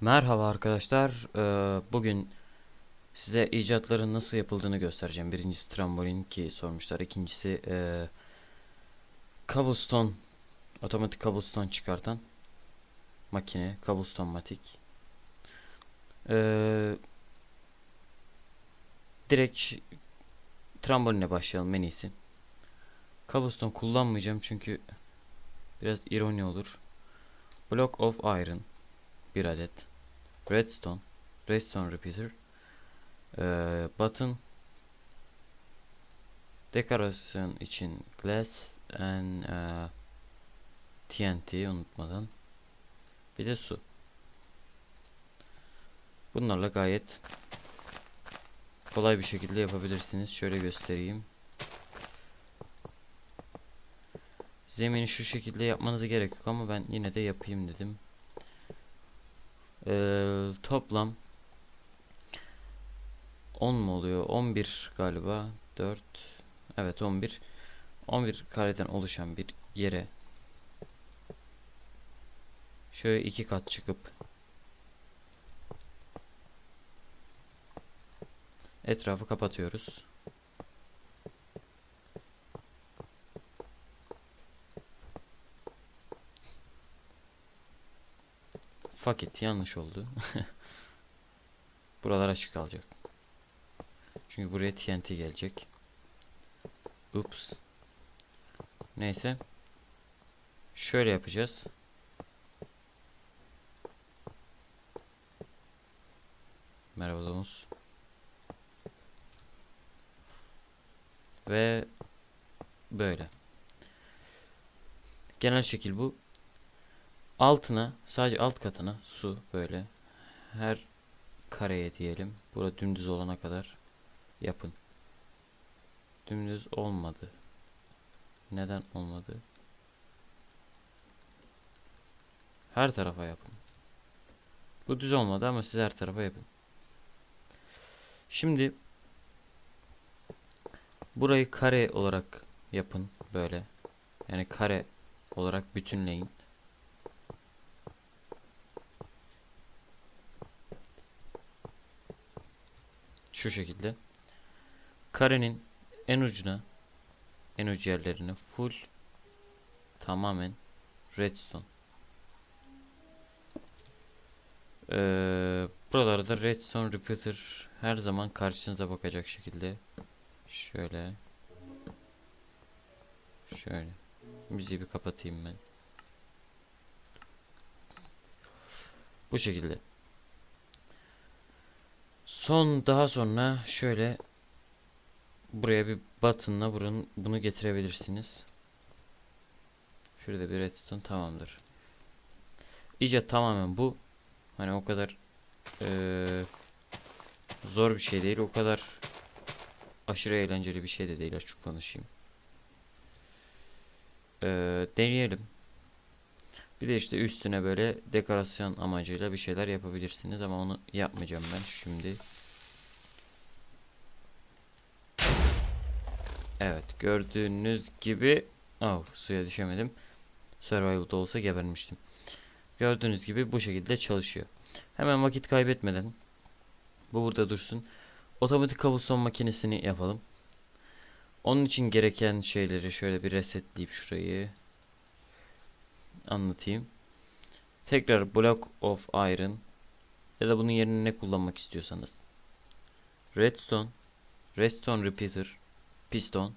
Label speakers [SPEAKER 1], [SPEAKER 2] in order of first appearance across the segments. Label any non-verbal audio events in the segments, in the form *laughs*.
[SPEAKER 1] Merhaba arkadaşlar. Ee, bugün size icatların nasıl yapıldığını göstereceğim. Birincisi trambolin ki sormuşlar. İkincisi ee, cobblestone, otomatik cobblestone çıkartan makine, cobblestone matik. Ee, direkt tramboline başlayalım en iyisi. Cobblestone kullanmayacağım çünkü biraz ironi olur. Block of iron bir adet. Redstone, Redstone repeater, eee, button, dekorasyon için glass and eee, TNT unutmadan, bir de su. Bunlarla gayet kolay bir şekilde yapabilirsiniz. Şöyle göstereyim. Zemini şu şekilde yapmanıza gerek yok ama ben yine de yapayım dedim. Ee, toplam 10 mu oluyor? 11 galiba. 4 Evet 11. 11 kareden oluşan bir yere şöyle iki kat çıkıp etrafı kapatıyoruz. Fuck it yanlış oldu. *laughs* Buralar açık kalacak. Çünkü buraya TNT gelecek. Ups. Neyse. Şöyle yapacağız. Merhaba domuz. Ve böyle. Genel şekil bu. Altına sadece alt katına su böyle her kareye diyelim. Burada dümdüz olana kadar yapın. Dümdüz olmadı. Neden olmadı? Her tarafa yapın. Bu düz olmadı ama siz her tarafa yapın. Şimdi burayı kare olarak yapın böyle. Yani kare olarak bütünleyin. Şu şekilde. Karenin en ucuna en ucu yerlerine full tamamen redstone. Ee, buralarda redstone repeater her zaman karşınıza bakacak şekilde şöyle şöyle müziği bir kapatayım ben. Bu şekilde. Son daha sonra şöyle buraya bir button'la burun, bunu getirebilirsiniz. Şurada bir redstone tamamdır. İcat tamamen bu. Hani o kadar eee, zor bir şey değil. O kadar aşırı eğlenceli bir şey de değil açık konuşayım. Eee, deneyelim. Bir de işte üstüne böyle dekorasyon amacıyla bir şeyler yapabilirsiniz ama onu yapmayacağım ben şimdi. Evet gördüğünüz gibi oh, suya düşemedim. Survival'da olsa gebermiştim. Gördüğünüz gibi bu şekilde çalışıyor. Hemen vakit kaybetmeden bu burada dursun. Otomatik kabuston makinesini yapalım. Onun için gereken şeyleri şöyle bir resetleyip şurayı anlatayım. Tekrar block of iron ya da bunun yerine ne kullanmak istiyorsanız. Redstone, redstone repeater, piston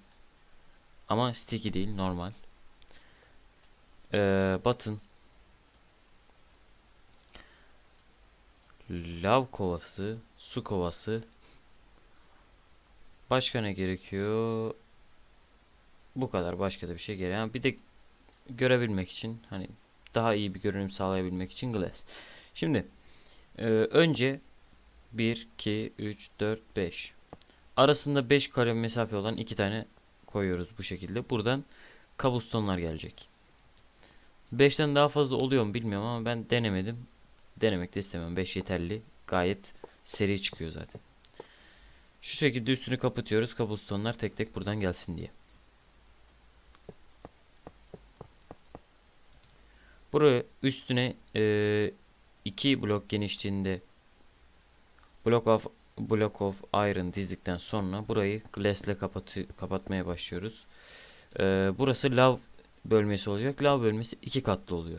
[SPEAKER 1] ama sticky değil normal. Ee, button lav kovası, su kovası. Başka ne gerekiyor? Bu kadar. Başka da bir şey gerekiyor. Bir de görebilmek için hani daha iyi bir görünüm sağlayabilmek için glass. Şimdi e, önce 1 2 3 4 5 arasında 5 kare mesafe olan iki tane koyuyoruz bu şekilde. Buradan cobblestone'lar gelecek. 5'ten daha fazla oluyor mu bilmiyorum ama ben denemedim. Denemek de istemem. 5 yeterli. Gayet seri çıkıyor zaten. Şu şekilde üstünü kapatıyoruz. Cobblestone'lar tek tek buradan gelsin diye. Buraya üstüne e, 2 blok genişliğinde block of block of iron dizdikten sonra burayı glass ile kapatı, kapatmaya başlıyoruz. Ee, burası lav bölmesi olacak. Lav bölmesi iki katlı oluyor.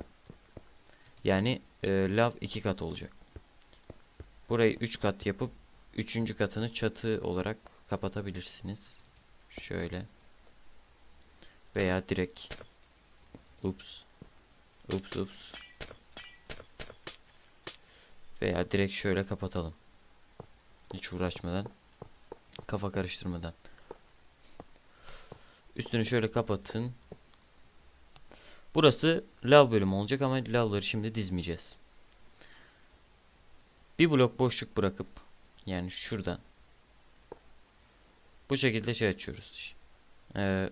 [SPEAKER 1] Yani e, lav iki kat olacak. Burayı 3 kat yapıp üçüncü katını çatı olarak kapatabilirsiniz. Şöyle. Veya direkt ups ups ups veya direkt şöyle kapatalım. Hiç uğraşmadan kafa karıştırmadan. Üstünü şöyle kapatın. Burası lav bölümü olacak ama lavları şimdi dizmeyeceğiz. Bir blok boşluk bırakıp yani şuradan bu şekilde şey açıyoruz. Ee,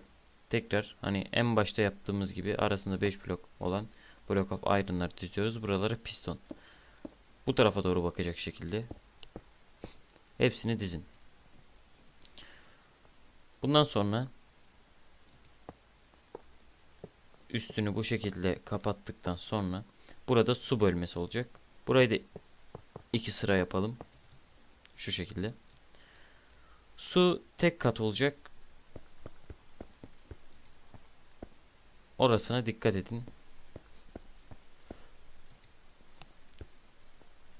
[SPEAKER 1] tekrar hani en başta yaptığımız gibi arasında 5 blok olan block of iron'lar diziyoruz. Buraları piston. Bu tarafa doğru bakacak şekilde hepsini dizin. Bundan sonra üstünü bu şekilde kapattıktan sonra burada su bölmesi olacak. Burayı da iki sıra yapalım. Şu şekilde. Su tek kat olacak. Orasına dikkat edin.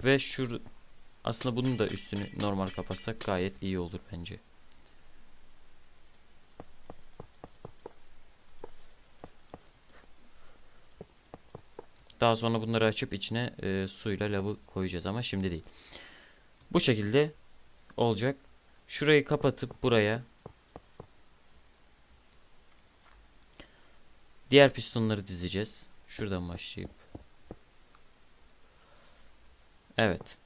[SPEAKER 1] Ve şu aslında bunun da üstünü normal kapatsak gayet iyi olur bence. Daha sonra bunları açıp içine e, suyla lavı koyacağız ama şimdi değil. Bu şekilde olacak. Şurayı kapatıp buraya diğer pistonları dizeceğiz. Şuradan başlayıp. Evet.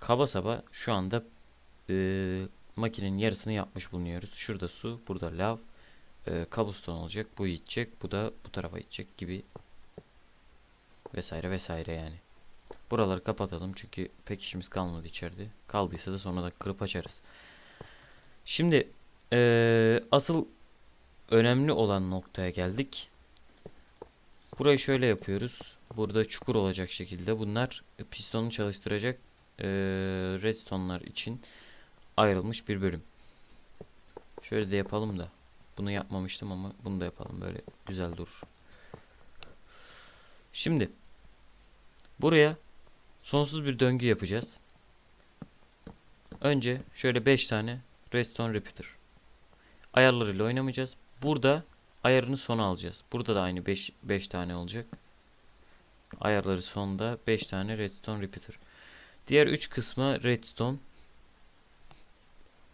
[SPEAKER 1] Kaba saba şu anda e, makinenin yarısını yapmış bulunuyoruz. Şurada su, burada lav, e, kabuston olacak. Bu gidecek, bu da bu tarafa gidecek gibi vesaire vesaire yani. Buraları kapatalım çünkü pek işimiz kalmadı içeride. Kaldıysa da sonra da kırıp açarız. Şimdi e, asıl önemli olan noktaya geldik. Burayı şöyle yapıyoruz. Burada çukur olacak şekilde. Bunlar pistonu çalıştıracak e, redstone'lar için ayrılmış bir bölüm. Şöyle de yapalım da. Bunu yapmamıştım ama bunu da yapalım. Böyle güzel durur. Şimdi buraya sonsuz bir döngü yapacağız. Önce şöyle 5 tane redstone repeater. Ayarlarıyla oynamayacağız. Burada ayarını sona alacağız. Burada da aynı 5 5 tane olacak. Ayarları sonda 5 tane redstone repeater. Diğer 3 kısmı redstone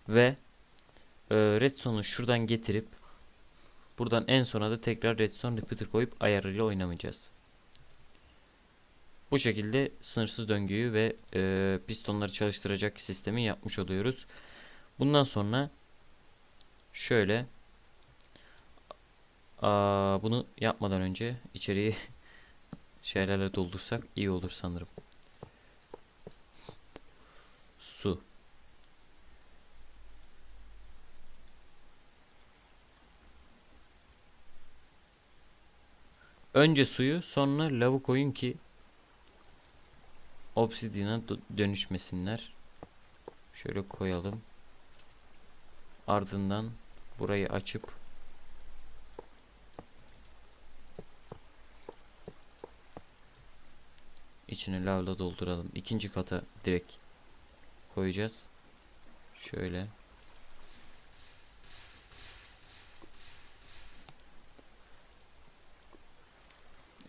[SPEAKER 1] ve e, redstone'u şuradan getirip buradan en sona da tekrar redstone repeater koyup ayarıyla oynamayacağız. Bu şekilde sınırsız döngüyü ve e, pistonları çalıştıracak sistemi yapmış oluyoruz. Bundan sonra şöyle aa, bunu yapmadan önce içeriği *laughs* şeylerle doldursak iyi olur sanırım. Su. Önce suyu sonra lavı koyun ki obsidian'a dönüşmesinler. Şöyle koyalım. Ardından burayı açıp içine lavla dolduralım. İkinci kata direkt koyacağız. Şöyle.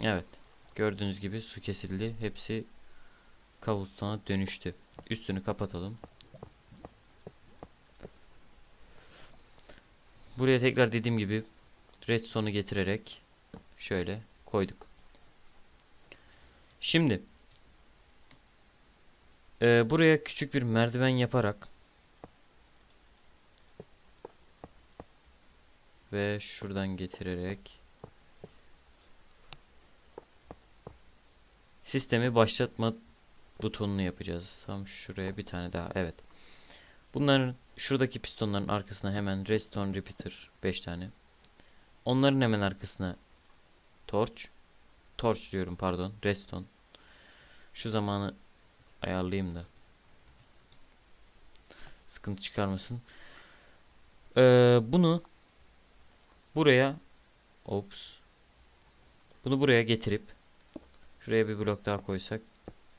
[SPEAKER 1] Evet. Gördüğünüz gibi su kesildi. Hepsi kabustana dönüştü. Üstünü kapatalım. Buraya tekrar dediğim gibi redstone'u getirerek şöyle koyduk. Şimdi e, buraya küçük bir merdiven yaparak ve şuradan getirerek sistemi başlatma butonunu yapacağız. Tam şuraya bir tane daha. Evet. Bunların şuradaki pistonların arkasına hemen redstone repeater 5 tane. Onların hemen arkasına torch torch diyorum pardon. Redstone. Şu zamanı ayarlayayım da. Sıkıntı çıkarmasın. Ee, bunu buraya ops. Bunu buraya getirip şuraya bir blok daha koysak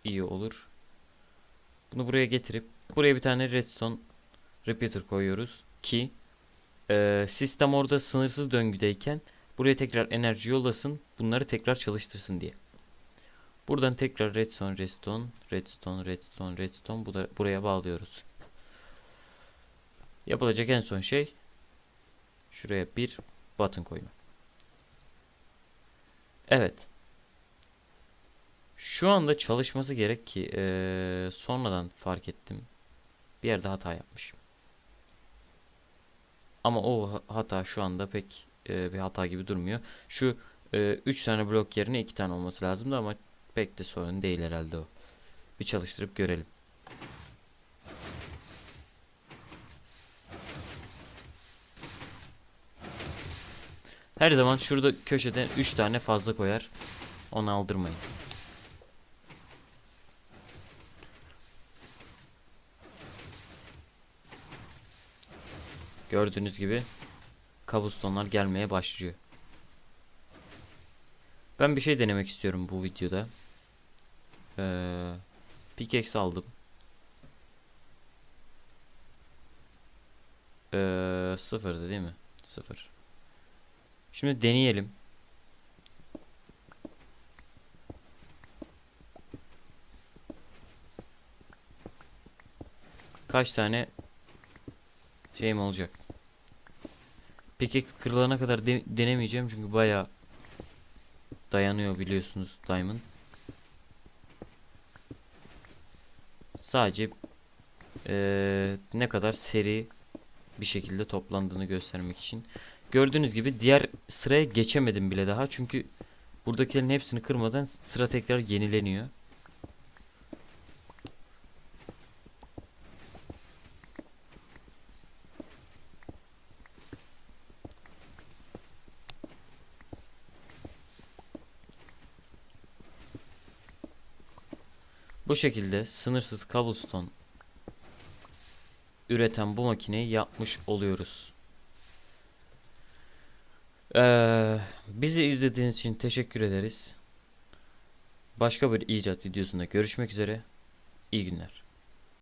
[SPEAKER 1] iyi olur. Bunu buraya getirip buraya bir tane redstone repeater koyuyoruz ki e, sistem orada sınırsız döngüdeyken buraya tekrar enerji yollasın bunları tekrar çalıştırsın diye. Buradan tekrar redstone redstone redstone redstone redstone buraya bağlıyoruz. Yapılacak en son şey şuraya bir button koyma. Evet. Şu anda çalışması gerek ki eee, sonradan fark ettim. Bir yerde hata yapmışım. Ama o ha- hata şu anda pek eee, bir hata gibi durmuyor. Şu 3 tane blok yerine 2 tane olması lazımdı ama pek de sorun değil herhalde o. Bir çalıştırıp görelim. Her zaman şurada köşede 3 tane fazla koyar. Onu aldırmayın. Gördüğünüz gibi kabustonlar gelmeye başlıyor. Ben bir şey denemek istiyorum bu videoda. Ee, pickaxe aldım. Ee, sıfırdı değil mi? Sıfır. Şimdi deneyelim. Kaç tane şeyim olacak. Pickaxe kırılana kadar de- denemeyeceğim çünkü bayağı dayanıyor biliyorsunuz Diamond. Sadece eee, ne kadar seri bir şekilde toplandığını göstermek için. Gördüğünüz gibi diğer sıraya geçemedim bile daha çünkü buradakilerin hepsini kırmadan sıra tekrar yenileniyor. Bu şekilde sınırsız cobblestone üreten bu makineyi yapmış oluyoruz. Ee, bizi izlediğiniz için teşekkür ederiz. Başka bir icat videosunda görüşmek üzere. İyi günler.